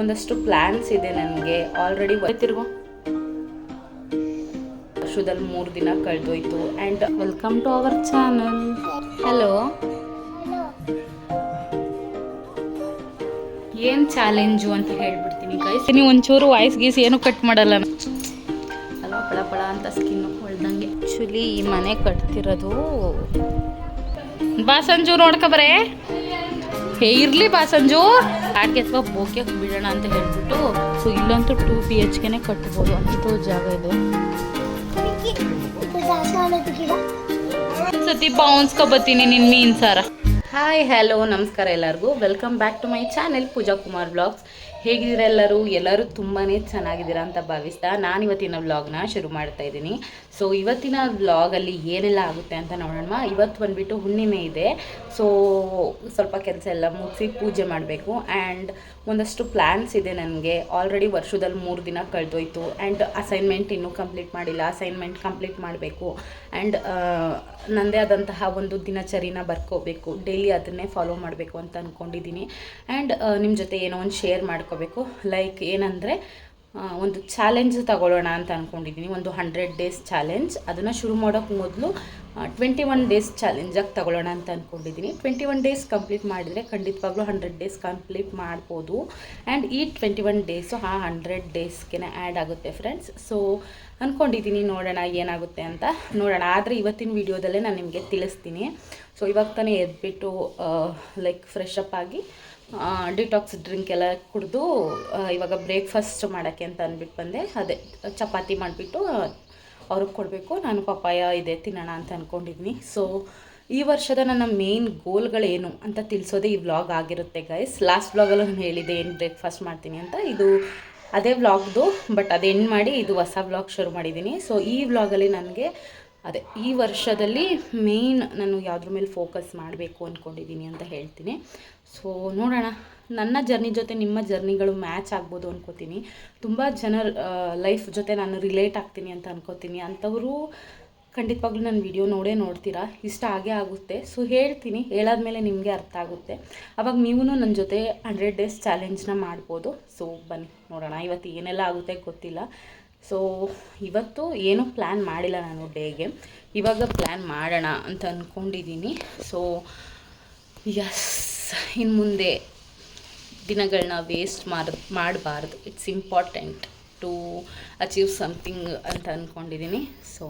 ಒಂದಷ್ಟು ಪ್ಲ್ಯಾನ್ಸ್ ಇದೆ ನನಗೆ. ಆಲ್ರೆಡಿ ಬರ್ತಿರ್ಗೋ ವರ್ಷದಲ್ಲಿ ಮೂರು ದಿನ ಕಳೆದೋಯ್ತು. And welcome to our channel hello ಏನು ಚಾಲೆಂಜು ಅಂತ ಹೇಳ್ಬಿಡ್ತೀನಿ ಗೈಸ್ ನೀವು ಒಂಚೂರು ವಾಯ್ಸ್ ಗೀಸ್ ಏನು ಕಟ್ ಮಾಡಲ್ಲ ಅಲ್ವಾ ಪಳ ಪಳ ಅಂತ ಸ್ಕಿನ್ನು ಹೊಳ್ದಂಗೆ. ಆ್ಯಕ್ಚುಲಿ ಈ ಮನೆ ಕಟ್ತಿರೋದು ಬಾ ಸಂಜು ನೋಡ್ಕೊಬರೇ ಹೇ ಇರಲಿ ಬಾ ಸಂಜು ಕಾಡ್ಗೆ ಅಥವಾ ಬೋಕೆ ಬಿಡೋಣ ಅಂತ ಹೇಳ್ಬಿಟ್ಟು ಸೊ ಇಲ್ಲಂತೂ ಟೂ ಬಿ ಎಚ್ ಕೆನೆ ಕಟ್ಬೋದು. ಅಂಥದ್ದು ಜಾಗ ಇದೆ. ಸತಿ ಬೌನ್ಸ್ಕೊಬತ್ತೀನಿ ನಿನ್ನ ಮೀನ್ ಸಾರ. ಹಾಯ್ ಹಲೋ ನಮಸ್ಕಾರ ಎಲ್ಲರಿಗೂ. Welcome back to my channel Pooja Kumar blogs ಹೇಗಿದ್ದೀರ ಎಲ್ಲರೂ? ಎಲ್ಲರೂ ತುಂಬಾ ಚೆನ್ನಾಗಿದ್ದೀರಾ ಅಂತ ಭಾವಿಸ್ತಾ ನಾನು ಇವತ್ತಿನ ವ್ಲಾಗ್ನ ಶುರು ಮಾಡ್ತಾ ಇದ್ದೀನಿ. ಸೊ ಇವತ್ತಿನ ವ್ಲಾಗಲ್ಲಿ ಏನೆಲ್ಲ ಆಗುತ್ತೆ ಅಂತ ನೋಡೋಣ ಇವತ್ತು ಬಂದುಬಿಟ್ಟು ಹುಣ್ಣಿಮೆ ಇದೆ. ಸೊ ಸ್ವಲ್ಪ ಕೆಲಸ ಎಲ್ಲ ಮುಗಿಸಿ ಪೂಜೆ ಮಾಡಬೇಕು. ಆ್ಯಂಡ್ ಒಂದಷ್ಟು ಪ್ಲ್ಯಾನ್ಸ್ ಇದೆ ನನಗೆ. ಆಲ್ರೆಡಿ ವರ್ಷದಲ್ಲಿ ಮೂರು ದಿನ ಕಳೆದೋಯ್ತು. ಆ್ಯಂಡ್ ಅಸೈನ್ಮೆಂಟ್ ಇನ್ನೂ ಕಂಪ್ಲೀಟ್ ಮಾಡಿಲ್ಲ. ಅಸೈನ್ಮೆಂಟ್ ಕಂಪ್ಲೀಟ್ ಮಾಡಬೇಕು. ಆ್ಯಂಡ್ ನನ್ನದೇ ಆದಂತಹ ಒಂದು ದಿನಚರಿನ ಬರ್ಕೋಬೇಕು. ಡೈಲಿ ಅದನ್ನೇ ಫಾಲೋ ಮಾಡಬೇಕು ಅಂತ ಅಂದ್ಕೊಂಡಿದ್ದೀನಿ ಆ್ಯಂಡ್ ನಿಮ್ಮ ಜೊತೆ ಏನೋ ಒಂದು ಶೇರ್ ಮಾಡ್ಕೋಬೇಕು. ಲೈಕ್ ಏನಂದರೆ ಒಂದು ಚಾಲೆಂಜ್ ತಗೊಳ್ಳೋಣ ಅಂತ ಅಂದ್ಕೊಂಡಿದ್ದೀನಿ ಒಂದು ಹಂಡ್ರೆಡ್ ಡೇಸ್ ಚಾಲೆಂಜ್ ಅದನ್ನು ಶುರು ಮಾಡೋಕ್ಕೆ ಮೊದಲು ಟ್ವೆಂಟಿ ಒನ್ ಡೇಸ್ ಚಾಲೆಂಜಾಗಿ ತಗೊಳ್ಳೋಣ ಅಂತ ಅಂದ್ಕೊಂಡಿದ್ದೀನಿ ಟ್ವೆಂಟಿ ಒನ್ ಡೇಸ್ ಕಂಪ್ಲೀಟ್ ಮಾಡಿದರೆ ಖಂಡಿತವಾಗ್ಲೂ ಹಂಡ್ರೆಡ್ ಡೇಸ್ ಕಂಪ್ಲೀಟ್ ಮಾಡ್ಬೋದು. ಆ್ಯಂಡ್ ಈ ಟ್ವೆಂಟಿ ಒನ್ ಡೇಸು ಆ ಹಂಡ್ರೆಡ್ ಡೇಸ್ಗೆ ಆ್ಯಡ್ ಆಗುತ್ತೆ ಫ್ರೆಂಡ್ಸ್ ಸೊ ಅಂದ್ಕೊಂಡಿದ್ದೀನಿ ನೋಡೋಣ ಏನಾಗುತ್ತೆ ಅಂತ. ನೋಡೋಣ. ಆದರೆ ಇವತ್ತಿನ ವಿಡಿಯೋದಲ್ಲೇ ನಾನು ನಿಮಗೆ ತಿಳಿಸ್ತೀನಿ. ಸೊ ಇವಾಗ ತಾನೇ ಎದ್ಬಿಟ್ಟು ಲೈಕ್ ಫ್ರೆಶ್ ಆಗಿ ಡಿಟಾಕ್ಸ್ ಡ್ರಿಂಕ್ ಎಲ್ಲ ಕುಡಿದು ಇವಾಗ ಬ್ರೇಕ್ಫಾಸ್ಟ್ ಮಾಡೋಕ್ಕೆ ಅಂತ ಅಂದ್ಬಿಟ್ಟು ಬಂದೆ. ಅದೇ, ಚಪಾತಿ ಮಾಡಿಬಿಟ್ಟು ಅವ್ರಿಗೆ ಕೊಡಬೇಕು. ನಾನು ಪಪ್ಪಾಯ ಇದೆ, ತಿನ್ನೋಣ ಅಂತ ಅಂದ್ಕೊಂಡಿದ್ದೀನಿ ಸೊ ಈ ವರ್ಷದ ನನ್ನ ಮೇನ್ ಗೋಲ್ಗಳೇನು ಅಂತ ತಿಳಿಸೋದೇ ಈ ವ್ಲಾಗ್ ಆಗಿರುತ್ತೆ ಗೈಸ್ ಲಾಸ್ಟ್ ವ್ಲಾಗಲ್ಲೂ ನಾನು ಹೇಳಿದೆ ಏನು ಬ್ರೇಕ್ಫಾಸ್ಟ್ ಮಾಡ್ತೀನಿ ಅಂತ. ಇದು ಅದೇ ವ್ಲಾಗ್ದು ಬಟ್ ಅದು ಎಂಡ್ ಮಾಡಿ, ಇದು ಹೊಸ ವ್ಲಾಗ್ ಶುರು ಮಾಡಿದ್ದೀನಿ. ಸೊ ಈ ವ್ಲಾಗಲ್ಲಿ ನನಗೆ ಅದೇ, ಈ ವರ್ಷದಲ್ಲಿ ಮೇನ್ ನಾನು ಯಾವುದ್ರ ಮೇಲೆ ಫೋಕಸ್ ಮಾಡಬೇಕು ಅಂದ್ಕೊಂಡಿದ್ದೀನಿ ಅಂತ ಹೇಳ್ತೀನಿ. ಸೊ ನೋಡೋಣ. ನನ್ನ ಜರ್ನಿ ಜೊತೆ ನಿಮ್ಮ ಜರ್ನಿಗಳು ಮ್ಯಾಚ್ ಆಗ್ಬೋದು ಅನ್ಕೋತೀನಿ. ತುಂಬ ಜನರ ಲೈಫ್ ಜೊತೆ ನಾನು ರಿಲೇಟ್ ಆಗ್ತೀನಿ ಅಂತ ಅನ್ಕೋತೀನಿ. ಅಂಥವರು ಖಂಡಿತವಾಗ್ಲೂ ನನ್ನ ವಿಡಿಯೋ ನೋಡೇ ನೋಡ್ತೀರಾ? ಇಷ್ಟ ಆಗೇ ಆಗುತ್ತೆ. ಸೊ ಹೇಳ್ತೀನಿ. ಹೇಳಾದ್ಮೇಲೆ ನಿಮಗೆ ಅರ್ಥ ಆಗುತ್ತೆ. ಅವಾಗ ನೀವು ನನ್ನ ಜೊತೆ ಹಂಡ್ರೆಡ್ ಡೇಸ್ ಚಾಲೆಂಜ್ನ ಮಾಡ್ಬೋದು. ಸೊ ಬನ್ನಿ, ನೋಡೋಣ. ಇವತ್ತು ಏನೆಲ್ಲ ಆಗುತ್ತೆ ಗೊತ್ತಿಲ್ಲ. ಸೊ ಇವತ್ತು ಏನೂ ಪ್ಲ್ಯಾನ್ ಮಾಡಿಲ್ಲ ನಾನು ಡೇಗೆ. ಇವಾಗ ಪ್ಲ್ಯಾನ್ ಮಾಡೋಣ ಅಂತ ಅಂದ್ಕೊಂಡಿದ್ದೀನಿ ಸೊ ಎಸ್ ಇನ್ನು ಮುಂದೆ ದಿನಗಳನ್ನ ವೇಸ್ಟ್ ಮಾಡ, ಮಾಡಬಾರ್ದು. It's important to achieve something ಅಂತ ಅಂದ್ಕೊಂಡಿದ್ದೀನಿ ಸೊ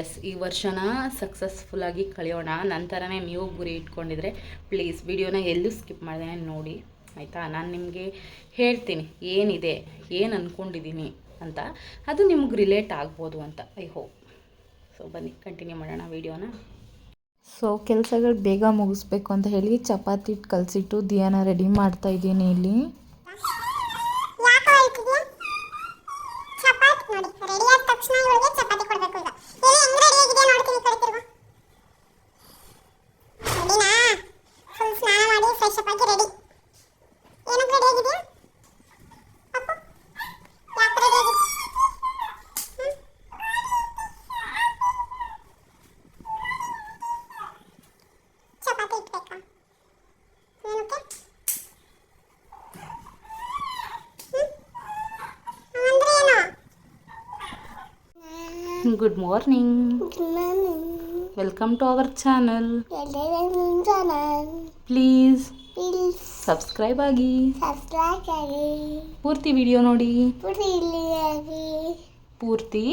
ಎಸ್ ಈ ವರ್ಷನ ಸಕ್ಸಸ್ಫುಲ್ಲಾಗಿ ಕಳೆಯೋಣ. ನಂತರನೇ ನೀವು ಗುರಿ ಇಟ್ಕೊಂಡಿದ್ರೆ ಪ್ಲೀಸ್ ವಿಡಿಯೋನ ಎಲ್ಲೂ ಸ್ಕಿಪ್ ಮಾಡಿದೆ ನೋಡಿ. ಆಯಿತಾ? ನಾನು ನಿಮಗೆ ಹೇಳ್ತೀನಿ. ಏನಿದೆ? ಏನು ಅಂದ್ಕೊಂಡಿದ್ದೀನಿ ಅಂತ. ಅದು ನಿಮ್ಗೆ ರಿಲೇಟ್ ಆಗ್ಬೋದು ಅಂತ ಐ ಹೋಪ್ ಸೊ ಬನ್ನಿ ಕಂಟಿನ್ಯೂ ಮಾಡೋಣ ವೀಡಿಯೋನ ಸೊ ಕೆಲಸಗಳು ಬೇಗ ಮುಗಿಸ್ಬೇಕು ಅಂತ ಹೇಳಿ ಚಪಾತಿ ಹಿಟ್ಟು ಕಲಸಿಟ್ಟು ದಿಯಾನ ರೆಡಿ ಮಾಡ್ತಾ ಇದ್ದೀನಿ ಇಲ್ಲಿ ಯಾಕೆ ಹೇಳ್ತಿದ್ಯಾ ಚಪಾತಿ ನೋಡಿ ರೆಡಿ ಆದ ತಕ್ಷಣ ಇವಳಿಗೆ ಚಪಾತಿ ಕೊಡ್ಬೇಕು ಈಗ ಏನೇ ಹೆಂಗ್ ರೆಡಿ ಆಗಿದೆ ನೋಡ್ತೀನಿ ಈ ಕಡೆ ತಿರ್ಗು ರೆಡಿನಾ ಫುಲ್ ಸ್ನಾನ ಮಾಡಿ ಫ್ರೆಶ್ ಅಪ್ ಆಗಿ ರೆಡಿ ಏನಕ್ಕೆ ರೆಡಿ ಆಗಿದ್ಯಾ ಅಪ್ಪು ಯಾಕೆ ರೆಡಿ ಆಗಿದ್ಯಾ ಹ್ಮ್? ಚಪಾತಿ ಇಟ್ಬೇಕಾ ಏನಕ್ಕೆ ಅಂದ್ರೆ ಏನು good morning welcome to our channel please subscribe ಆಗಿ. ಪೂರ್ತಿ ವಿಡಿಯೋ ನೋಡಿ. ಪೂರ್ತಿ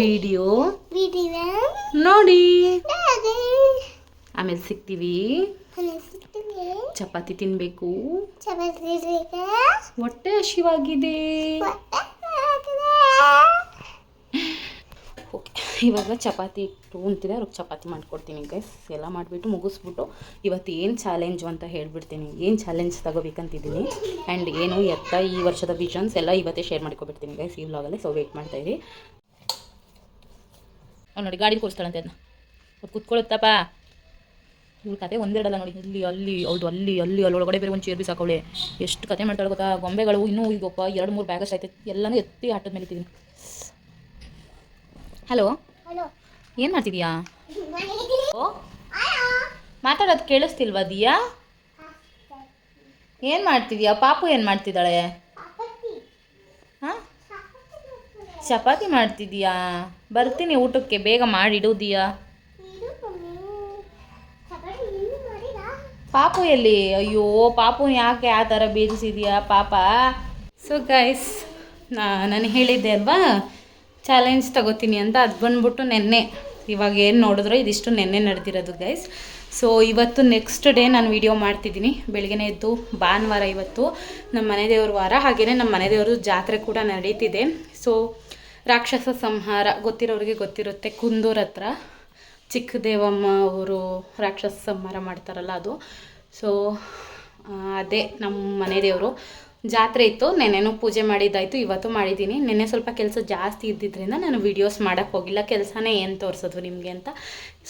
ವಿಡಿಯೋ ನೋಡಿ. ಆಮೇಲೆ ಸಿಗ್ತೀವಿ. ಚಪಾತಿ ತಿನ್ಬೇಕು. ಹೊಟ್ಟೆ ಹಸಿವಾಗಿದೆ. ಇವಾಗ ಚಪಾತಿ ಉಣ್ತಿದೆ ಅವ್ರಿಗೆ ಚಪಾತಿ ಮಾಡಿಕೊಡ್ತೀನಿ ಗೈಸ್ ಎಲ್ಲ ಮಾಡಿಬಿಟ್ಟು ಮುಗಿಸ್ಬಿಟ್ಟು ಇವತ್ತು ಏನು ಚಾಲೆಂಜು ಅಂತ ಹೇಳ್ಬಿಡ್ತೀನಿ. ಏನು ಚಾಲೆಂಜ್ ತಗೋಬೇಕಂತಿದ್ದೀನಿ. ಆ್ಯಂಡ್ ಏನು ಎತ್ತ ಈ ವರ್ಷದ ವಿಷನ್ಸ್ ಎಲ್ಲ ಇವತ್ತೇ ಶೇರ್ ಮಾಡ್ಕೊಬಿಡ್ತೀನಿ ಗೈಸ್ ಈ ವ್ಲಾಗಲ್ಲಿ ಸೊ ವೆಯ್ಟ್ ಮಾಡ್ತಾಯಿರಿ ಅವ್ನು ನೋಡಿ ಗಾಡಿ ಕೊಡಿಸ್ತಾಳಂತೆ ಅದನ್ನ ಕುತ್ಕೊಳ್ಳುತ್ತಪ್ಪ ಇವ್ರ ಕತೆ ಒಂದೆರಡಲ್ಲ ನೋಡಿ. ಇಲ್ಲಿ, ಅಲ್ಲಿ, ಹೌದು, ಅಲ್ಲಿ ಅಲ್ಲಿ ಅಲ್ಲಿ ಒಳಗಡೆ ಬೇರೆ ಒಂದು ಚೇರ್ ಬಿಸಾಕವಳೆ. ಎಷ್ಟು ಕತೆ ಮಾಡ್ತಾಳೆ ಗೊತ್ತಾ? ಗೊಂಬೆಗಳು, ಇನ್ನೂ ಈಗಪ್ಪ ಎರಡು, ಮೂರು ಬ್ಯಾಗಸ್ ಆಯ್ತು. ಎಲ್ಲನೂ ಎತ್ತಿ ಆಟದ ಮೇಲೆ ಇಟ್ಟಿದ್ದೀನಿ ಹಲೋ ಏನು ಮಾಡ್ತಿದ್ಯಾ? ಮಾತಾಡೋದು ಕೇಳಿಸ್ತಿಲ್ವಾ ದಿಯಾ? ಏನು ಮಾಡ್ತಿದ್ಯಾ? ಪಾಪು ಏನು ಮಾಡ್ತಿದ್ದಾಳೆ? ಹಾಂ? ಚಪಾತಿ ಮಾಡ್ತಿದ್ಯಾ? ಬರ್ತೀನಿ ಊಟಕ್ಕೆ ಬೇಗ ಮಾಡಿಡೋದಿಯಾ ಪಾಪು ಎಲ್ಲಿ? ಅಯ್ಯೋ ಪಾಪು ಯಾಕೆ ಆ ಥರ ಬೀಜಿಸಿದ್ಯಾ ಪಾಪ? ಸೊ ಗೈಸ್ ನಾನು ಹೇಳಿದ್ದೆ ಅಲ್ವಾ? ಚಾಲೆಂಜ್ ತಗೋತೀನಿ ಅಂತ ಅದು ಬಂದ್ಬಿಟ್ಟು ನೆನ್ನೆ ಇವಾಗ ಏನು ನೋಡಿದ್ರೋ ಇದಿಷ್ಟು ನೆನ್ನೆ ನಡೆದಿರೋದು ಗೈಸ್ ಸೊ ಇವತ್ತು ನೆಕ್ಸ್ಟ್ ಡೇ ನಾನು ವಿಡಿಯೋ ಮಾಡ್ತಿದ್ದೀನಿ. ಬೆಳಗ್ಗೆ ಎದ್ದು ಭಾನುವಾರ ಇವತ್ತು ನಮ್ಮ ಮನೆ ದೇವ್ರ ವಾರ. ಹಾಗೆಯೇ ನಮ್ಮ ಮನೆ ದೇವ್ರದ್ದು ಜಾತ್ರೆ ಕೂಡ ನಡೀತಿದೆ. ಸೊ ರಾಕ್ಷಸ ಸಂಹಾರ ಗೊತ್ತಿರೋರಿಗೆ ಗೊತ್ತಿರುತ್ತೆ. ಕುಂದೂರ್ ಹತ್ರ ಚಿಕ್ಕ ದೇವಮ್ಮ ಅವರು ರಾಕ್ಷಸ ಸಂಹಾರ ಮಾಡ್ತಾರಲ್ಲ ಅದು. ಸೊ ಅದೇ ನಮ್ಮ ಮನೆ ದೇವರು. ಜಾತ್ರೆ ಇತ್ತು, ನೆನೆನು ಪೂಜೆ ಮಾಡಿದ್ದಾಯಿತು, ಇವತ್ತು ಮಾಡಿದ್ದೀನಿ. ನೆನ್ನೆ ಸ್ವಲ್ಪ ಕೆಲಸ ಜಾಸ್ತಿ ಇದ್ದಿದ್ದರಿಂದ ನಾನು ವೀಡಿಯೋಸ್ ಮಾಡೋಕ್ಕೆ ಹೋಗಿಲ್ಲ, ಕೆಲಸನೇ ಏನು ತೋರಿಸೋದು ನಿಮಗೆ ಅಂತ.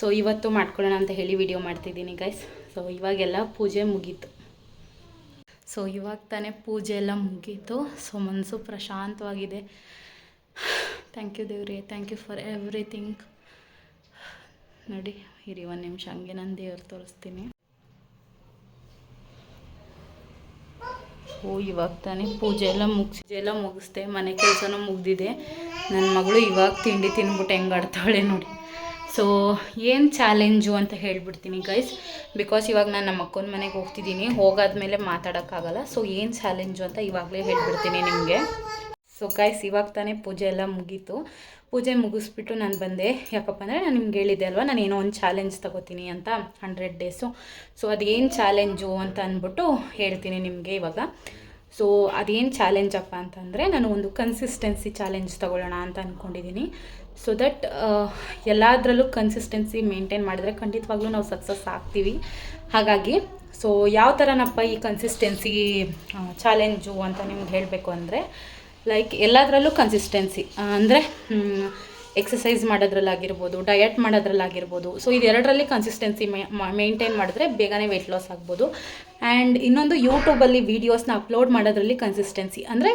ಸೊ ಇವತ್ತು ಮಾಡ್ಕೊಳ್ಳೋಣ ಅಂತ ಹೇಳಿ ವಿಡಿಯೋ ಮಾಡ್ತಿದ್ದೀನಿ ಗೈಸ್ ಸೊ ಇವಾಗೆಲ್ಲ ಪೂಜೆ ಮುಗೀತು. ಸೊ ಇವಾಗ ತಾನೇ ಪೂಜೆ ಎಲ್ಲ ಮುಗೀತು. ಸೊ ಮನಸ್ಸು ಪ್ರಶಾಂತವಾಗಿದೆ. ಥ್ಯಾಂಕ್ ಯು ದೇವ್ರಿ ಥ್ಯಾಂಕ್ ಯು ಫಾರ್ ಎವ್ರಿಥಿಂಗ್ ನೋಡಿ, ಇರಿ ಒಂದು ನಿಮಿಷ, ಹಂಗೆ ನಾನು ದೇವ್ರು ತೋರಿಸ್ತೀನಿ. ಓ, ಇವಾಗ ತಾನೇ ಪೂಜೆ ಎಲ್ಲ ಮುಗಿಸಿ ಎಲ್ಲ ಮುಗಿಸ್ದೆ, ಮನೆ ಕೆಲಸನೂ ಮುಗ್ದಿದೆ. ನನ್ನ ಮಗಳು ಇವಾಗ ತಿಂಡಿ ತಿಂದ್ಬಿಟ್ಟು ಹೆಂಗೆ ಆಡ್ತಾಳೆ ನೋಡಿ. ಸೊ ಏನು ಚಾಲೆಂಜು ಅಂತ ಹೇಳ್ಬಿಡ್ತೀನಿ ಗೈಸ್ ಬಿಕಾಸ್ ಇವಾಗ ನಾನು ನಮ್ಮ ಅಕ್ಕನ ಮನೆಗೆ ಹೋಗ್ತಿದ್ದೀನಿ. ಹೋಗಾದ್ಮೇಲೆ ಮಾತಾಡೋಕ್ಕಾಗಲ್ಲ. ಸೊ ಏನು ಚಾಲೆಂಜು ಅಂತ ಇವಾಗಲೇ ಹೇಳ್ಬಿಡ್ತೀನಿ ನಿಮಗೆ. ಸೊ ಗೈಸ್ ಇವಾಗ ತಾನೇ ಪೂಜೆ ಎಲ್ಲ ಮುಗೀತು. ಪೂಜೆ ಮುಗಿಸ್ಬಿಟ್ಟು ನಾನು ಬಂದೆ. ಯಾಕಪ್ಪ ಅಂದರೆ ನಾನು ನಿಮ್ಗೆ ಹೇಳಿದ್ದೆ ಅಲ್ವಾ, ನಾನು ಏನೋ ಒಂದು ಚಾಲೆಂಜ್ ತಗೋತೀನಿ ಅಂತ ಹಂಡ್ರೆಡ್ ಡೇಸು ಸೊ ಅದೇನು ಚಾಲೆಂಜು ಅಂತ ಅಂದ್ಬಿಟ್ಟು ಹೇಳ್ತೀನಿ ನಿಮಗೆ ಇವಾಗ. ಸೊ ಅದೇನು ಅಪ್ಪ ಅಂತಂದರೆ ನಾನು ಒಂದು ಕನ್ಸಿಸ್ಟೆನ್ಸಿ ಚಾಲೆಂಜ್ ತಗೊಳ್ಳೋಣ ಅಂತ ಅಂದ್ಕೊಂಡಿದ್ದೀನಿ ಸೊ ದಟ್ ಎಲ್ಲದರಲ್ಲೂ ಕನ್ಸಿಸ್ಟೆನ್ಸಿ ಮೇಂಟೈನ್ ಮಾಡಿದ್ರೆ ಖಂಡಿತವಾಗ್ಲೂ ನಾವು ಸಕ್ಸಸ್ ಆಗ್ತೀವಿ. ಹಾಗಾಗಿ ಸೊ ಯಾವ ಥರನಪ್ಪ ಈ ಕನ್ಸಿಸ್ಟೆನ್ಸಿ ಚಾಲೆಂಜು ಅಂತ ನಿಮ್ಗೆ ಹೇಳಬೇಕು ಅಂದರೆ ಲೈಕ್ ಎಲ್ಲದರಲ್ಲೂ ಕನ್ಸಿಸ್ಟೆನ್ಸಿ ಅಂದರೆ ಎಕ್ಸಸೈಸ್ ಮಾಡೋದ್ರಲ್ಲಾಗಿರ್ಬೋದು ಡಯಟ್ ಮಾಡೋದ್ರಲ್ಲಾಗಿರ್ಬೋದು. ಸೊ ಇದೆರಡರಲ್ಲಿ ಕನ್ಸಿಸ್ಟೆನ್ಸಿ ಮೇಂಟೈನ್ ಮಾಡಿದ್ರೆ ಬೇಗನೆ ವೆಯ್ಟ್ ಲಾಸ್ ಆಗ್ಬೋದು. ಆ್ಯಂಡ್ ಇನ್ನೊಂದು ಯೂಟ್ಯೂಬಲ್ಲಿ ವೀಡಿಯೋಸ್ನ ಅಪ್ಲೋಡ್ ಮಾಡೋದ್ರಲ್ಲಿ ಕನ್ಸಿಸ್ಟೆನ್ಸಿ ಅಂದರೆ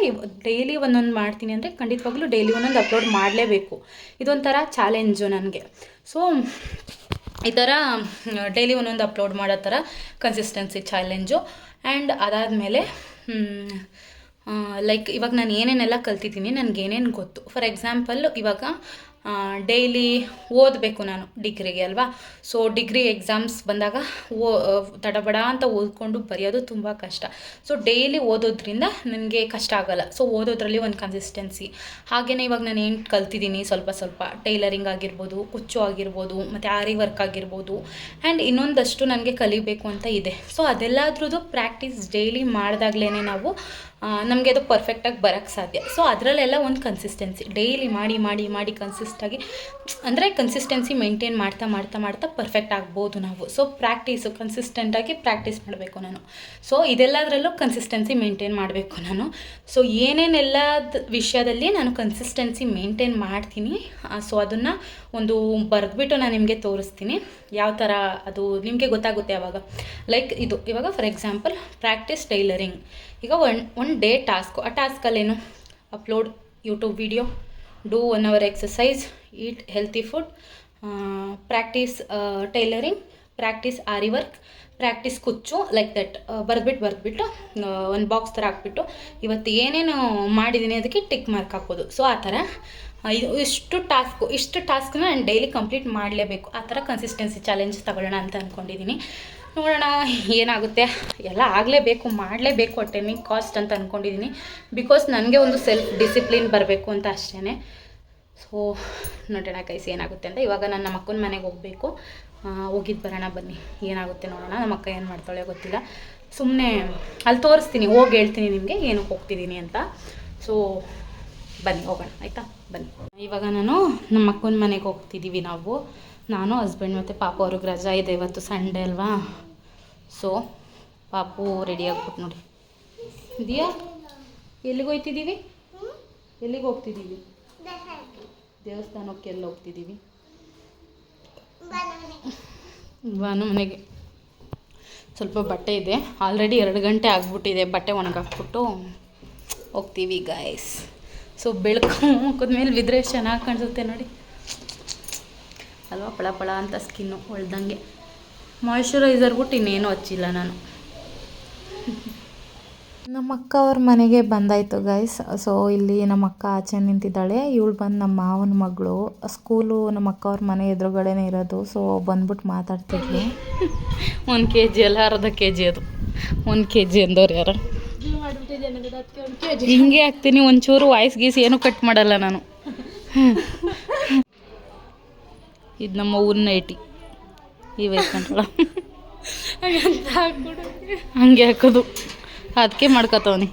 ಡೈಲಿ ಒಂದೊಂದು ಮಾಡ್ತೀನಿ ಅಂದರೆ ಖಂಡಿತವಾಗ್ಲೂ ಡೈಲಿ ಒಂದೊಂದು ಅಪ್ಲೋಡ್ ಮಾಡಲೇಬೇಕು. ಇದೊಂಥರ ಚಾಲೆಂಜು ನನಗೆ. ಸೊ ಈ ಥರ ಡೈಲಿ ಒಂದೊಂದು ಅಪ್ಲೋಡ್ ಮಾಡೋ ಥರ ಕನ್ಸಿಸ್ಟೆನ್ಸಿ ಚಾಲೆಂಜು ಆ್ಯಂಡ್ ಅದಾದಮೇಲೆ ಲೈಕ್ ಇವಾಗ ನಾನು ಏನೇನೆಲ್ಲ ಕಲ್ತಿದ್ದೀನಿ ನನಗೇನೇನು ಗೊತ್ತು. ಫಾರ್ ಎಕ್ಸಾಂಪಲ್ ಇವಾಗ ಡೈಲಿ ಓದಬೇಕು ನಾನು ಡಿಗ್ರಿಗೆ ಅಲ್ವಾ? ಸೊ ಡಿಗ್ರಿ ಎಕ್ಸಾಮ್ಸ್ ಬಂದಾಗ ಓ ತಡಬಡ ಅಂತ ಓದ್ಕೊಂಡು ಬರೆಯೋದು ತುಂಬ ಕಷ್ಟ. ಸೊ ಡೈಲಿ ಓದೋದ್ರಿಂದ ನನಗೆ ಕಷ್ಟ ಆಗಲ್ಲ. ಸೊ ಓದೋದ್ರಲ್ಲಿ ಒಂದು ಕನ್ಸಿಸ್ಟೆನ್ಸಿ ಹಾಗೆಯೇ ಇವಾಗ ನಾನು ಏನು ಕಲ್ತಿದ್ದೀನಿ, ಸ್ವಲ್ಪ ಸ್ವಲ್ಪ ಟೈಲರಿಂಗ್ ಆಗಿರ್ಬೋದು, ಕುಚ್ಚು ಆಗಿರ್ಬೋದು, ಮತ್ತು ಆರಿ ವರ್ಕ್ ಆಗಿರ್ಬೋದು. ಆ್ಯಂಡ್ ಇನ್ನೊಂದಷ್ಟು ನನಗೆ ಕಲಿಬೇಕು ಅಂತ ಇದೆ. ಸೊ ಅದೆಲ್ಲದ್ರದ್ದು ಪ್ರಾಕ್ಟೀಸ್ ಡೈಲಿ ಮಾಡಿದಾಗ್ಲೇ ನಾವು ನಮಗೆ ಅದು ಪರ್ಫೆಕ್ಟಾಗಿ ಬರೋಕ್ಕೆ ಸಾಧ್ಯ. ಸೊ ಅದರಲ್ಲೆಲ್ಲ ಒಂದು ಕನ್ಸಿಸ್ಟೆನ್ಸಿ ಡೈಲಿ ಮಾಡಿ ಮಾಡಿ ಮಾಡಿ ಕನ್ಸಿಸ್ಟಾಗಿ ಅಂದರೆ ಕನ್ಸಿಸ್ಟೆನ್ಸಿ ಮೇಂಟೈನ್ ಮಾಡ್ತಾ ಮಾಡ್ತಾ ಮಾಡ್ತಾ ಪರ್ಫೆಕ್ಟ್ ಆಗ್ಬೋದು ನಾವು. ಸೊ ಪ್ರಾಕ್ಟೀಸು ಕನ್ಸಿಸ್ಟೆಂಟಾಗಿ ಪ್ರಾಕ್ಟೀಸ್ ಮಾಡಬೇಕು ನಾನು. ಸೊ ಇದೆಲ್ಲದರಲ್ಲೂ ಕನ್ಸಿಸ್ಟೆನ್ಸಿ ಮೇಂಟೈನ್ ಮಾಡಬೇಕು ನಾನು. ಸೊ ಏನೇನೆಲ್ಲ ವಿಷಯದಲ್ಲಿ ನಾನು ಕನ್ಸಿಸ್ಟೆನ್ಸಿ ಮೇಂಟೈನ್ ಮಾಡ್ತೀನಿ ಸೊ ಅದನ್ನು ಒಂದು ಬರೆದ್ಬಿಟ್ಟು ನಾನು ನಿಮಗೆ ತೋರಿಸ್ತೀನಿ. ಯಾವ ಥರ ಅದು ನಿಮಗೆ ಗೊತ್ತಾಗುತ್ತೆ ಆವಾಗ ಲೈಕ್ ಇದು, ಇವಾಗ ಫಾರ್ ಎಕ್ಸಾಂಪಲ್ ಪ್ರಾಕ್ಟೀಸ್ ಟೈಲರಿಂಗ್ ಈಗ ಒನ್ ಒನ್ ಡೇ ಟಾಸ್ಕು ಆ ಟಾಸ್ಕಲ್ಲೇನು upload YouTube video do one hour exercise eat healthy food practice tailoring practice aari work practice ಕುಚ್ಚು ಲೈಕ್ ದಟ್ ಬರೆದ್ಬಿಟ್ಟು ಬರೆದ್ಬಿಟ್ಟು ಒಂದು ಬಾಕ್ಸ್ ಥರ ಹಾಕ್ಬಿಟ್ಟು, ಇವತ್ತು ಏನೇನು ಮಾಡಿದ್ದೀನಿ ಅದಕ್ಕೆ ಟಿಕ್ ಮಾರ್ಕ್ ಹಾಕೋದು ಸೊ ಆ ಥರ ಇದು ಇಷ್ಟು ಟಾಸ್ಕು ಇಷ್ಟು ಟಾಸ್ಕ್ನ ನಾನು ಡೈಲಿ ಕಂಪ್ಲೀಟ್ ಮಾಡಲೇಬೇಕು. ಆ ಥರ ಕನ್ಸಿಸ್ಟೆನ್ಸಿ ಚಾಲೆಂಜ್ ತಗೊಳ್ಳೋಣ ಅಂತ ಅಂದ್ಕೊಂಡಿದ್ದೀನಿ ನೋಡೋಣ, ಏನಾಗುತ್ತೆ? ಎಲ್ಲ ಆಗಲೇಬೇಕು, ಮಾಡಲೇಬೇಕು ಟೈಮಿಂಗ್ ಕಾಸ್ಟ್ ಅಂತ ಅಂದ್ಕೊಂಡಿದ್ದೀನಿ ಬಿಕಾಸ್ ನನಗೆ ಒಂದು ಸೆಲ್ಫ್ ಡಿಸಿಪ್ಲಿನ್ ಬರಬೇಕು ಅಂತ ಅಷ್ಟೇ ಸೊ ನೋಡೋಣ ಕೈಸಿ ಏನಾಗುತ್ತೆ ಅಂತ. ಇವಾಗ ನಾನು ನಮ್ಮ ಅಕ್ಕನ ಮನೆಗೆ ಹೋಗಬೇಕು. ಹೋಗಿದ್ದು ಬರೋಣ ಬನ್ನಿ. ಏನಾಗುತ್ತೆ ನೋಡೋಣ. ನಮ್ಮ ಅಕ್ಕ ಏನು ಮಾಡ್ತಾಳೆ ಗೊತ್ತಿಲ್ಲ. ಸುಮ್ಮನೆ ಅಲ್ಲಿ ತೋರಿಸ್ತೀನಿ, ಹೋಗಿ ಹೇಳ್ತೀನಿ ನಿಮಗೆ ಏನಕ್ಕೆ ಹೋಗ್ತಿದ್ದೀನಿ ಅಂತ. ಸೊ ಬನ್ನಿ, ಹೋಗೋಣ. ಆಯಿತಾ? ಬನ್ನಿ. ಇವಾಗ ನಾನು ನಮ್ಮ ಅಕ್ಕನ ಮನೆಗೆ ಹೋಗ್ತಿದ್ದೀವಿ ನಾವು. ನಾನು ಹಸ್ಬೆಂಡ್ ಮತ್ತು ಪಾಪು, ಅವ್ರಿಗೆ ರಜಾ ಇದೆ ಇವತ್ತು ಸಂಡೇ ಅಲ್ವಾ? ಸೊ ಪಾಪು ರೆಡಿ ಆಗ್ಬಿಟ್ಟು ನೋಡಿ. ಇದೆಯಾ? ಎಲ್ಲಿಗೆ ಹೋಗ್ತಿದ್ದೀವಿ ಎಲ್ಲಿಗೆ ಹೋಗ್ತಿದ್ದೀವಿ ದೇವಸ್ಥಾನಕ್ಕೆ ಎಲ್ಲ ಹೋಗ್ತಿದ್ದೀವಿ ಬಾನು ಮನೆಗೆ. ಸ್ವಲ್ಪ ಬಟ್ಟೆ ಇದೆ. ಆಲ್ರೆಡಿ ಎರಡು ಗಂಟೆ ಆಗಿಬಿಟ್ಟಿದೆ. ಬಟ್ಟೆ ಒಣಗಾಕ್ಬಿಟ್ಟು ಹೋಗ್ತೀವಿ ಗಾಯ್ಸ್ ಸೊ ಬೆಳಕು ಮುಖದ್ಮೇಲೆ ಬಿದ್ದರೆ ಚೆನ್ನಾಗಿ ಕಾಣಿಸುತ್ತೆ ನೋಡಿ. ಅಲ್ವಾ? ಪಳ ಪಳ ಅಂತ ಸ್ಕಿನ್ನು ಹೊಳ್ದಂಗೆ. ಮಾಯ್ಶ್ಚರೈಸರ್ ಬಿಟ್ಟು ಇನ್ನೇನು ಹಚ್ಚಿಲ್ಲ ನಾನು. ನಮ್ಮ ಅಕ್ಕ ಅವ್ರ ಮನೆಗೆ ಬಂದಾಯಿತು ಗೈಸ್ ಸೊ ಇಲ್ಲಿ ನಮ್ಮ ಅಕ್ಕ ಆಚೆ ನಿಂತಿದ್ದಾಳೆ. ಇವಳು ಬಂದು ನಮ್ಮ ಮಾವನ ಮಗಳು. ಸ್ಕೂಲು ನಮ್ಮ ಅಕ್ಕ ಅವ್ರ ಮನೆ ಎದುರುಗಡೆನೇ ಇರೋದು. ಸೊ ಬಂದ್ಬಿಟ್ಟು ಮಾತಾಡ್ತಿದ್ವಿ ಒಂದು ಕೆ ಜಿ ಅಲ್ಲ ಅರ್ಧ ಕೆ ಜಿ ಅದು. ಒಂದು ಕೆ ಜಿ ಅಂದವ್ರು ಯಾರು? ಹಿಂಗೆ ಹಾಕ್ತೀನಿ ಒಂಚೂರು ವಾಯ್ಸ್ ಗೀಸ್ ಏನು ಕಟ್ ಮಾಡಲ್ಲ ನಾನು. ಇದು ನಮ್ಮ ಊರಿನ ಐಟಿ. ಇವೆ ಕಂಡ್ರಲ್ಲ ಹಂಗೆ ಹಾಕೋದು. ಅದಕ್ಕೆ ಮಾಡ್ಕೊತವನಿ.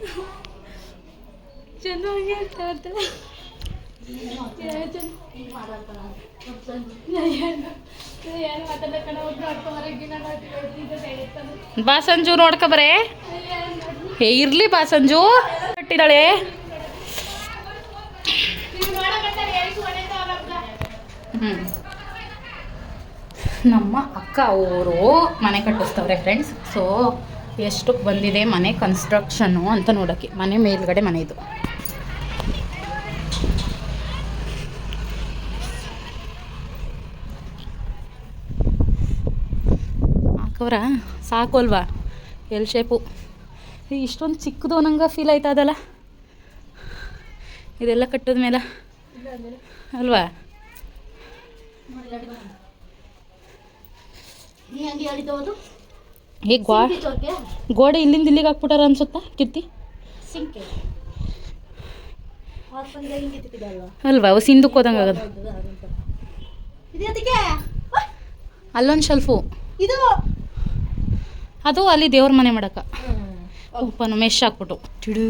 ಬಾ ಸಂಜು ನೋಡ್ಕ ಬರೇ. ಏ, ಇರ್ಲಿ ಬಾ ಸಂಜು ಕಟ್ಟಿದಾಳೆ ನಮ್ಮ ಅಕ್ಕ ಅವರು ಮನೆ ಕಟ್ಟಿಸ್ತವ್ರೆ ಫ್ರೆಂಡ್ಸ್ ಸೊ ಎಷ್ಟು ಬಂದಿದೆ ಮನೆ ಕನ್ಸ್ಟ್ರಕ್ಷನ್ನು ಅಂತ ನೋಡೋಕ್ಕೆ ಮನೆ ಮೇಲ್ಗಡೆ ಮನೆ ಇದು. ಹಾಕವ್ರ ಸಾಕು ಅಲ್ವಾ? ಎಲ್ ಶೇಪು ಇಷ್ಟೊಂದು ಚಿಕ್ಕದು ನಂಗೆ ಫೀಲ್ ಆಯ್ತಾ ಅದಲ್ಲ? ಇದೆಲ್ಲ ಕಟ್ಟಿದ ಮೇಲೆ ಅಲ್ವಾ? ಈ ಗ್ವಾ ಗೋಡೆ ಇಲ್ಲಿಂದ ಇಲ್ಲಿಗೆ ಹಾಕ್ಬಿಟ್ಟಾರ ಅನ್ಸುತ್ತಾ ಕಿತ್ತಿ ಅಲ್ವಾ ಅವು ಸಿಂಧಕ್ಕೆ ಹೋದಂಗೆ ಆಗದು ಅಲ್ಲೊಂದು ಶೆಲ್ಫು. ಇದು? ಅದು ಅಲ್ಲಿ ದೇವ್ರ ಮನೆ ಮಾಡಕ ಉಪ್ಪನ್ನು ಮೆಶ್ ಹಾಕ್ಬಿಟ್ಟು. ತಿಡು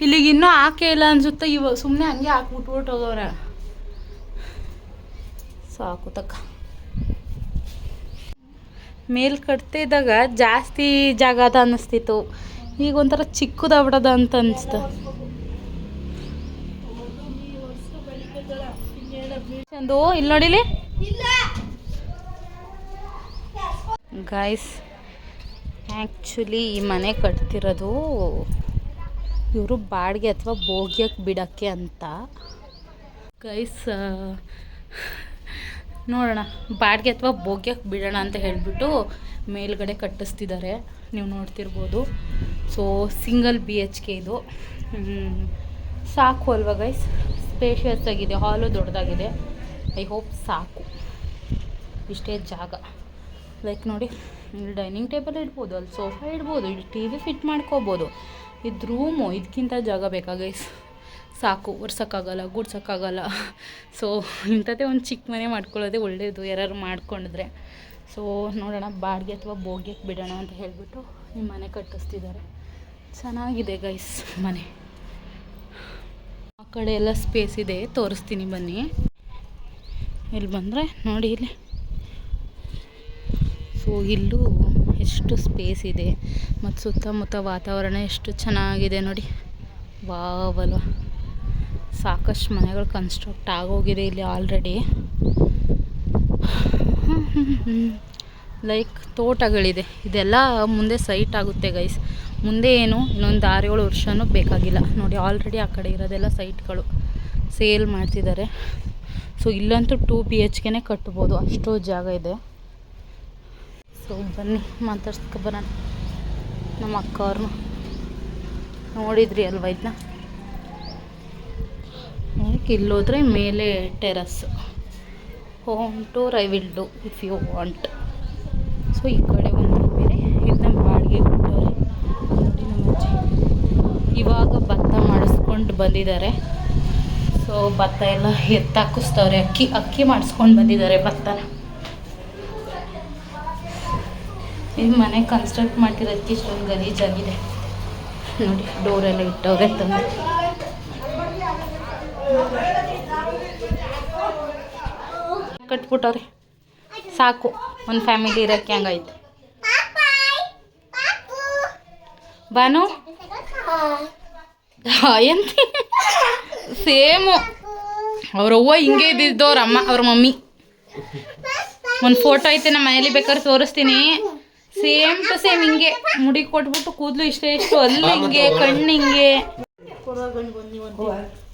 ಇಲ್ಲಿಗೆ ಇನ್ನೂ ಹಾಕೇ ಇಲ್ಲ ಅನ್ಸುತ್ತೆ ಇವ ಸುಮ್ಮನೆ ಹಂಗೆ ಹಾಕ್ಬಿಟ್ಬಿಟ್ಟು ಸಾಕು, ತಕ್ಕ. ಮೇಲ್ ಕಟ್ತಿದ್ದಾಗ ಜಾಸ್ತಿ ಜಾಗ ಅದ ಅನ್ನಿಸ್ತಿತ್ತು. ಈಗ ಒಂಥರ ಚಿಕ್ಕದಾಗ್ಬಿಡದ ಅಂತ ಅನಿಸ್ತು ಚಂದು ಇಲ್ಲಿ ನೋಡಿಲಿ? ಗಾಯ್ಸ್ ಆ್ಯಕ್ಚುಲಿ ಈ ಮನೆ ಕಟ್ತಿರೋದು ಇವರು ಬಾಡಿಗೆ ಅಥವಾ ಬೋಗ್ಯಕ್ಕೆ ಬಿಡೋಕ್ಕೆ ಅಂತ. ಗೈಸ್ ನೋಡೋಣ. ಬಾಡಿಗೆ ಅಥವಾ ಬೋಗ್ಯಕ್ಕೆ ಬಿಡೋಣ ಅಂತ ಹೇಳಿಬಿಟ್ಟು ಮೇಲ್ಗಡೆ ಕಟ್ಟಿಸ್ತಿದ್ದಾರೆ. ನೀವು ನೋಡ್ತಿರ್ಬೋದು. So single B H K ಇದು. ಸಾಕು ಅಲ್ವಾ ಗೈಸ್ ಸ್ಪೇಷಿಯಸ್ ಆಗಿದೆ. ಹಾಲು ದೊಡ್ಡದಾಗಿದೆ. ಐ ಹೋಪ್ ಸಾಕು. ಇಷ್ಟೇ ಜಾಗ. ಲೈಕ್ ನೋಡಿ, ಇಲ್ಲಿ ಡೈನಿಂಗ್ ಟೇಬಲ್ ಇಡ್ಬೋದು ಅಲ್ಲಿ ಸೋಫಾ ಇಡ್ಬೋದು ಇಲ್ಲಿ ಟಿ ವಿ ಫಿಟ್ ಮಾಡ್ಕೋಬೋದು. ಇದು ರೂಮು ಇದಕ್ಕಿಂತ ಜಾಗ ಬೇಕಾ ಗೈಸ್ ಸಾಕು, ಒರ್ಸೋಕ್ಕಾಗಲ್ಲ, ಗುಡ್ಸೋಕ್ಕಾಗಲ್ಲ. ಸೊ ಇಂಥದ್ದೇ ಒಂದು ಚಿಕ್ಕ ಮನೆ ಮಾಡ್ಕೊಳ್ಳೋದೇ ಒಳ್ಳೆಯದು ಯಾರು ಮಾಡ್ಕೊಂಡಿದ್ರೆ ಸೊ ನೋಡೋಣ, ಬಾಡಿಗೆ ಅಥವಾ ಬೋಗ್ಯಕ್ಕೆ ಬಿಡೋಣ ಅಂತ ಹೇಳಿಬಿಟ್ಟು ನಿಮ್ಮ ಮನೆ ಕಟ್ಟಿಸ್ತಿದ್ದಾರೆ. ಚೆನ್ನಾಗಿದೆ ಗೈಸ್ ಮನೆ. ಆ ಕಡೆ ಎಲ್ಲ ಸ್ಪೇಸ್ ಇದೆ, ತೋರಿಸ್ತೀನಿ ಬನ್ನಿ. ಇಲ್ಲಿ ಬಂದರೆ ನೋಡಿ ಇಲ್ಲಿ. ಸೊ ಇಲ್ಲೂ ಎಷ್ಟು ಸ್ಪೇಸ್ ಇದೆ. ಮತ್ತು ಸುತ್ತಮುತ್ತ ವಾತಾವರಣ ಎಷ್ಟು ಚೆನ್ನಾಗಿದೆ ನೋಡಿ. ವಾವಲ್ವ ಸಾಕಷ್ಟು ಮನೆಗಳು ಕನ್ಸ್ಟ್ರಕ್ಟ್ ಆಗೋಗಿದೆ ಇಲ್ಲಿ ಆಲ್ರೆಡಿ ಲೈಕ್ ತೋಟಗಳಿದೆ. ಇದೆಲ್ಲ ಮುಂದೆ ಸೈಟ್ ಆಗುತ್ತೆ ಗೈಸ್ ಮುಂದೆ ಏನು? ಇನ್ನೊಂದು ಆರೇಳು ವರ್ಷವೂ ಬೇಕಾಗಿಲ್ಲ. ನೋಡಿ ಆಲ್ರೆಡಿ ಆ ಕಡೆ ಇರೋದೆಲ್ಲ ಸೈಟ್ಗಳು ಸೇಲ್ ಮಾಡ್ತಿದ್ದಾರೆ. ಸೊ ಇಲ್ಲಂತೂ ಟೂ ಬಿ ಎಚ್ ಕೆನೇ ಕಟ್ಬೋದು. ಅಷ್ಟು ಜಾಗ ಇದೆ. ಸೊ ಬನ್ನಿ, ಮಾತಾಡ್ಸ್ಕೊ ಬರೋಣ. ನಮ್ಮ ಅಕ್ಕ ಅವ್ರನ್ನ ನೋಡಿದ್ರಿ ಅಲ್ವಾ ಇದನ್ನ ಇಲ್ಲೋದ್ರೆ ಮೇಲೆ terrace home tour I will do if you want so ಈ ಕಡೆ ಒಂದು ಬೇರೆ ಇದನ್ನ ಬಾಡಿಗೆ ಕೊಟ್ಟವ್ರೆ. ನೋಡಿ ನಮ್ಮ ಅಜ್ಜಿ. ಇವಾಗ ಭತ್ತ ಮಾಡಿಸ್ಕೊಂಡು ಬಂದಿದ್ದಾರೆ. ಸೊ ಭತ್ತ ಎಲ್ಲ ಎತ್ತಾಕಿಸ್ತವ್ರೆ ಅಕ್ಕಿ ಅಕ್ಕಿ ಮಾಡಿಸ್ಕೊಂಡು ಬಂದಿದ್ದಾರೆ ಭತ್ತನ. ಈ ಮನೆ ಕನ್ಸ್ಟ್ರಕ್ಟ್ ಮಾಡ್ತಿರೋದಕ್ಕೆ ಇಷ್ಟೊಂದು ಗಲೀಜಾಗಿದೆ. ನೋಡಿ ಡೋರೆಲ್ಲ ಇಟ್ಟವ್ರೆ ತಂದು. ಕಟ್ಬಿಟ್ಟವ್ರೆ. ಸಾಕು, ಒಂದು ಫ್ಯಾಮಿಲಿ ಇರೋಕ್ಕೆ ಹಂಗೈತೆ ಬಾನು? ಎಂತ? ಸೇಮು ಅವ್ರ ಅವ್ವ ಹಿಂಗೆ ಇದ್ದಿದ್ದವ್ರ ಅಮ್ಮ, ಅವ್ರ ಮಮ್ಮಿ. ಒಂದು ಫೋಟೋ ಐತೆ ನಮ್ಮ ಮನೇಲಿ ಬೇಕಾದ್ರೆ ತೋರಿಸ್ತೀನಿ. ಸೇಮ್ ಟು ಸೇಮ್ ಹಿಂಗೆ. ಮುಡಿ ಕೊಟ್ಬಿಟ್ಟು ಕೂದಲು ಇಷ್ಟೇ ಇಷ್ಟು, ಅಲ್ಲಿ ಹಿಂಗೆ, ಕಣ್ಣು ಹಿಂಗೆ.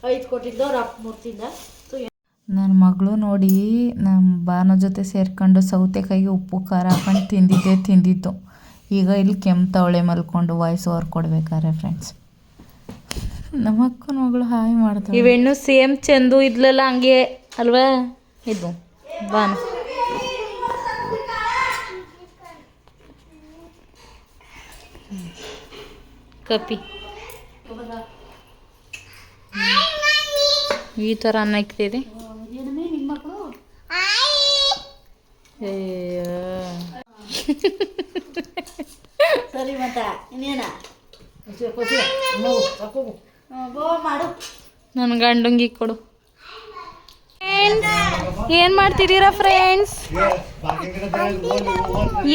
ಐದು ಕೊಟ್ಟಿದ್ದು ಅವ್ರ ಅಪ್ಪ ಮೂರ್ತಿಂದ ನನ್ನ ಮಗಳು ನೋಡಿ ನಮ್ಮ ಬಾನ ಜೊತೆ ಸೇರ್ಕೊಂಡು ಸೌತೆಕಾಯಿ ಉಪ್ಪು ಖಾರ ಹಾಕೊಂಡು ತಿಂದಿದ್ದೆ ತಿಂದಿದ್ದು ಈಗ ಇಲ್ಲಿ ಕೆಮ್ತವಳೆ ಮಲ್ಕೊಂಡು ವಾಯ್ಸ್ ಓವರ್ ಕೊಡ್ಬೇಕಾರೆ ಫ್ರೆಂಡ್ಸ್ ನಮ್ಮ ಅಕ್ಕನ ಮಗಳು ಹಾಯ್ ಮಾಡ್ತಾಳೆ. ಇವೆಣ್ಣು ಸೇಮ್ ಚೆಂದು ಇದ್ಲಲ್ಲ ಹಂಗೆ ಅಲ್ವಾ? ಇದು ಬಾನ ಕಪಿ ಈ ಥರ ಅನ್ನ ಇಕ್ತಿದೆ? ಸರಿ ಮತ್ತ ಇನ್ನೇನ? ನನ್ನ ಗಂಡಂಗಿ ಕೊಡು. ಏನು ಮಾಡ್ತಿದ್ದೀರಾ ಫ್ರೆಂಡ್ಸ್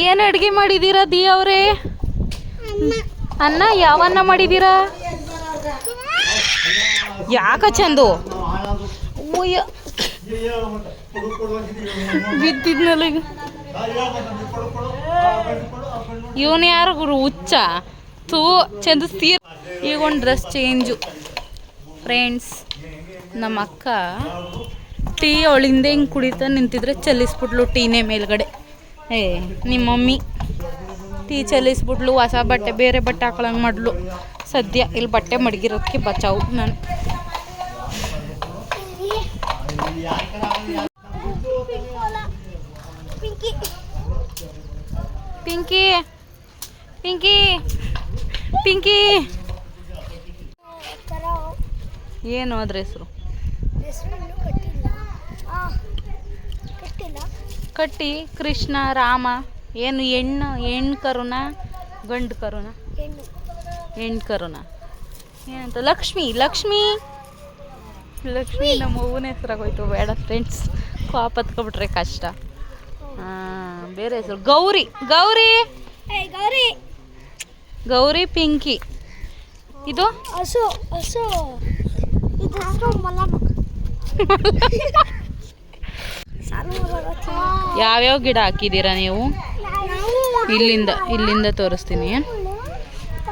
ಏನು ಅಡ್ಗೆ ಮಾಡಿದೀರಾ ದಿ ಅವ್ರೆ? ಅನ್ನ ಯಾವನ್ನ ಮಾಡಿದ್ದೀರಾ ಯಾಕ ಚಂದು. ಬಿದ್ದಿದ್ನಲ್ಲ ಇವನು ಯಾರು ಗುರು? ಹುಚ್ಚ. ತೂ ಚಂದು ಸೀರ್. ಈಗ ಒಂದು ಡ್ರೆಸ್ ಚೇಂಜು. ಫ್ರೆಂಡ್ಸ್, ನಮ್ಮ ಅಕ್ಕ ಟೀ ಅವಳಿಂದ ಹಿಂಗೆ ಕುಡಿತಾ ನಿಂತಿದ್ರೆ ಚಲಿಸ್ಬಿಟ್ಲು ಟೀನೇ ಮೇಲ್ಗಡೆ. ಏ ನಿಮ್ಮ ಮಮ್ಮಿ ಟೀ ಚಲಿಸ್ಬಿಟ್ಲು ಹೊಸ ಬಟ್ಟೆ, ಬೇರೆ ಬಟ್ಟೆ ಹಾಕೊಳಂಗೆ ಮಾಡ್ಲು. ಸದ್ಯ ಇಲ್ಲಿ ಬಟ್ಟೆ ಮಡಗಿರೋದಕ್ಕೆ ಬಚಾವು. ನಾನು ಪಿಂಕಿ. ಪಿಂಕಿ. ಪಿಂಕಿ. ಏನು ಅದ್ರ ಹೆಸರು? ಕಟ್ಟಿ ಕೃಷ್ಣ ರಾಮ ಏನು ಹೆಣ್ಣು ಹೆಣ್ಣು ಕರುಣ ಗಂಡು ಕರುಣ ಹೆಣ್ಣು. ಕರುನ. ಏನಂತ ಲಕ್ಷ್ಮಿ ಲಕ್ಷ್ಮಿ. ಲಕ್ಷ್ಮಿ ನಮ್ಮ ಹೂವಿನ ಹೆಸರಾಗೋಯ್ತು ಬೇಡ ಫ್ರೆಂಡ್ಸ್ ಕಾಪ್ ಹತ್ಕೊಬಿಟ್ರೆ ಕಷ್ಟ. ಬೇರೆ ಹೆಸರು ಗೌರಿ. ಗೌರಿ. ಗೌರಿ. ಗೌರಿ ಪಿಂಕಿ. ಇದು? ಹಸು ಹಸು. ಯಾವ್ಯಾವ ಗಿಡ ಹಾಕಿದ್ದೀರಾ ನೀವು? ಇಲ್ಲಿಂದ ಇಲ್ಲಿಂದ ತೋರಿಸ್ತೀನಿ.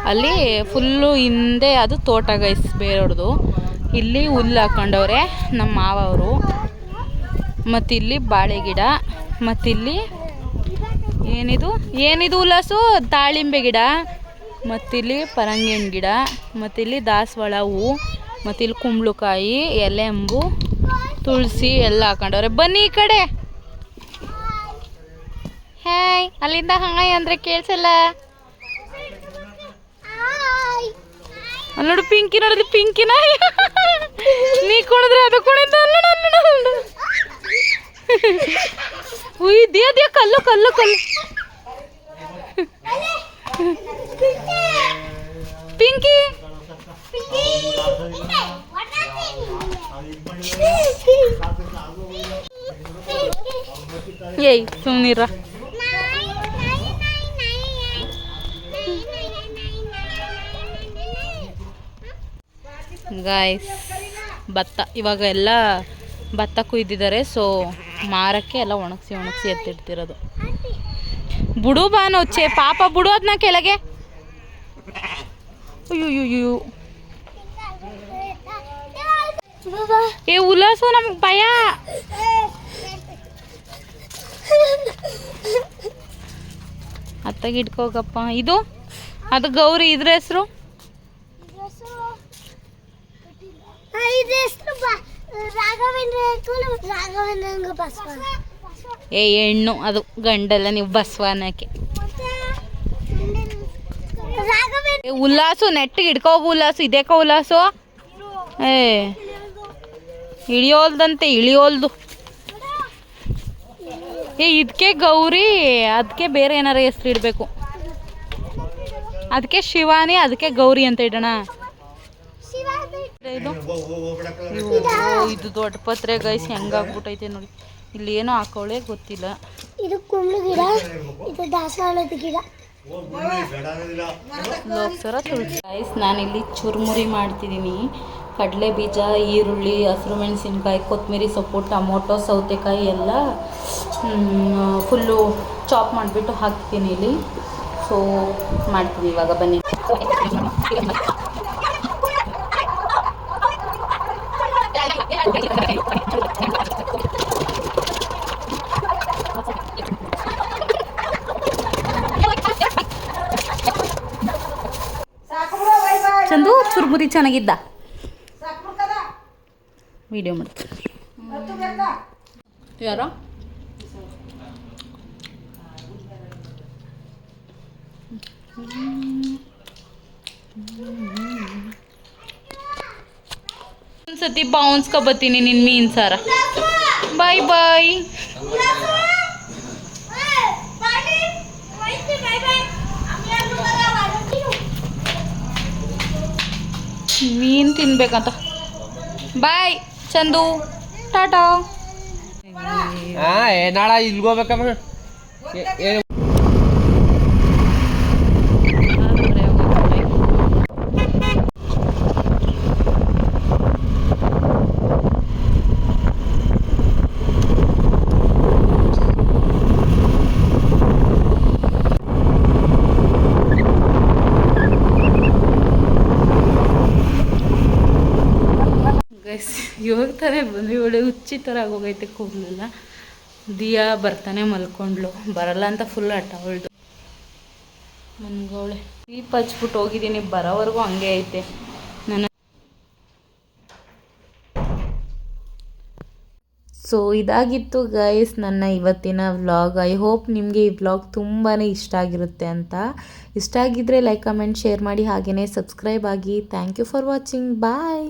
ಅಲ್ಲಿ ಫುಲ್ಲು ಹಿಂದೆ ಅದು ತೋಟ ಗೈಸ್ ಬೇರೆಯವ್ರದ್ದು. ಇಲ್ಲಿ ಹುಲ್ಲು ಹಾಕೊಂಡವ್ರೆ ನಮ್ಮ ಮಾವ ಅವರು. ಮತ್ತಿಲ್ಲಿ ಬಾಳೆ ಗಿಡ, ಮತ್ತಿಲ್ಲಿ ಏನಿದು? ಏನಿದು ಉಲ್ಲಾಸು? ದಾಳಿಂಬೆ ಗಿಡ, ಮತ್ತಿಲ್ಲಿ ಪರಂಗಿನ ಗಿಡ, ಮತ್ತಿಲ್ಲಿ ದಾಸವಾಳ ಹೂವು ಮತ್ತಿಲ್ಲಿ ಕುಂಬಳಕಾಯಿ, ಎಲೆಂಬು, ತುಳಸಿ ಎಲ್ಲ ಹಾಕೊಂಡವ್ರೆ. ಬನ್ನಿ ಈ ಕಡೆ. ಹಾಯ್ ಅಲ್ಲಿಂದ ಹಾಯ್ ಅಂದರೆ ಕೇಳಿಸಲ್ಲ. ಅಲ್ಲಿ ನೋಡು, ಪಿಂಕಿ ನೋಡಿದ್ಲಿ ಪಿಂಕಿನ ನೀ ಕುಣಿದ್ರೆ ಅದು ಕುಣಿತ ಉಯ್ ದಿಯ ದಿಯ ಕಲ್ಲು ಕಲ್ಲು ಕಲ್ಲು. ಪಿಂಕಿ. ಏಯ್ ಸುಮ್ನಿರ ಗಾಯ್ಸ್ ಭತ್ತ, ಇವಾಗ ಎಲ್ಲ ಭತ್ತ ಕುಯ್ದಿದ್ದಾರೆ ಸೊ ಮಾರಕ್ಕೆ ಎಲ್ಲ ಒಣಗಿಸಿ ಒಣಗಿಸಿ ಎತ್ತಿಡ್ತಿರೋದು. ಬುಡು ಬಾನು ಚೇ ಪಾಪ ಬುಡು ಅದನ್ನ ಕೆಳಗೆ. ಅಯ್ಯೋ ಏ ಉಲ್ಲಾಸು ನಮ್ಗೆ ಭಯ. ಅತ್ತಾಗ ಇಟ್ಕೋಗಪ್ಪ ಇದು? ಅದು ಗೌರಿ ಇದ್ರ ಹೆಸರು ಇದು ಹೆಸರು ರಾಘವೇಂದ್ರ ರಾಘವೇಂದ್ರ ಬಸವ ಏ ಹೆಣ್ಣು ಅದು ಗಂಡಲ್ಲ ನೀವು ಬಸವ ಅನ್ನಕ್ಕೆ ರಾಘವೇಂದ್ರ ಏ, ಉಲ್ಲಾಸು ನೆಟ್ಟಿಗೆ ಹಿಡ್ಕೋಬು ಉಲ್ಲಾಸು ಇದೇಕ ಉಲ್ಲಾಸು ಏ ಇಳಿಯೋಲ್ದಂತೆ ಇಳಿಯೋಲ್ದು. ಏ ಇದಕ್ಕೆ ಗೌರಿ ಅದಕ್ಕೆ ಬೇರೆ ಏನಾರ ಹೆಸ್ರು ಇಡಬೇಕು. ಅದಕ್ಕೆ ಶಿವಾನಿ ಅದಕ್ಕೆ ಗೌರಿ ಅಂತ ಇಡೋಣ. ಇದು ದೊಡ್ಡ ಪತ್ರೆ ಗೈಸ್ ಹೆಂಗಾಗ್ಬಿಟ್ಟೈತೆ ನೋಡಿ. ಇಲ್ಲಿ ಏನೋ ಹಾಕೋಳೆ ಗೊತ್ತಿಲ್ಲ. ಇದು ಕುಂಬಳ ಗಿಡ ಇದು ದಾಸವಾಳದ ಗಿಡ. ಲೋಕ್ಸರ ತುಳಸಿ ಗೈಸ್ ನಾನಿಲ್ಲಿ ಚುರುಮುರಿ ಮಾಡ್ತಿದ್ದೀನಿ. ಕಡಲೆ ಬೀಜ ಈರುಳ್ಳಿ ಹಸಿರು ಮೆಣಸಿನ್ಕಾಯಿ ಕೊತ್ತಂಬರಿ ಸೊಪ್ಪು ಟೊಮೊಟೊ ಸೌತೆಕಾಯಿ ಎಲ್ಲ ಫುಲ್ಲು ಚಾಪ್ ಮಾಡಿಬಿಟ್ಟು ಹಾಕ್ತೀನಿ ಇಲ್ಲಿ. ಸೊ ಮಾಡ್ತೀನಿ ಇವಾಗ ಬನ್ನಿ. ಚುರುಮುರಿ ಚೆನ್ನಾಗಿದ್ದ. ವಿಡಿಯೋ ಮಾಡ್ತೀನಿ. ಯಾರೋ? ಒಂದ್ಸತಿ ಬೌನ್ಸ್ಕೊ ಬತ್ತೀನಿ ನಿನ್ನ ಮೀನ್ ಸಾರ. ಬಾಯ್ ಬಾಯ್ ಮೀನ್ ತಿನ್ಬೇಕಂತ. ಬಾಯ್ ಚಂದು. ಟಾಟಾ. ನಾಳ ಇಲ್ಗೋಬೇಕಮ್ಮ ಏನು ಗೈಸ್ ಇವಾಗ ತಾನೇ ಬಂದ್ವಿ. ಒಳ್ಳೆ ಹುಚ್ಚಿ ಥರ ಆಗೋಗೈತೆ ಕೂದಲೆಲ್ಲ ದಿಯಾ ಬರ್ತಾನೆ ಮಲ್ಕೊಂಡ್ಳು. ಬರಲ್ಲ ಅಂತ ಫುಲ್ ಆಟ ಅವಳ್ದು. ಮನ್ಗವಳೆ ದೀಪ ಹಚ್ಬಿಟ್ಟು ಹೋಗಿದ್ದೀನಿ. ಬರೋವರೆಗೂ ಹಂಗೆ ಐತೆ. ನನ್ನ ಸೊ ಇದಾಗಿತ್ತು ಗೈಸ್ ನನ್ನ ಇವತ್ತಿನ ವ್ಲಾಗ್ ಐ ಹೋಪ್ ನಿಮಗೆ ಈ ವ್ಲಾಗ್ ತುಂಬಾ ಇಷ್ಟ ಆಗಿರುತ್ತೆ ಅಂತ. ಇಷ್ಟ ಆಗಿದ್ದರೆ ಲೈಕ್ ಕಮೆಂಟ್ ಶೇರ್ ಮಾಡಿ. ಹಾಗೆಯೇ ಸಬ್ಸ್ಕ್ರೈಬ್ ಆಗಿ. Thank you for watching bye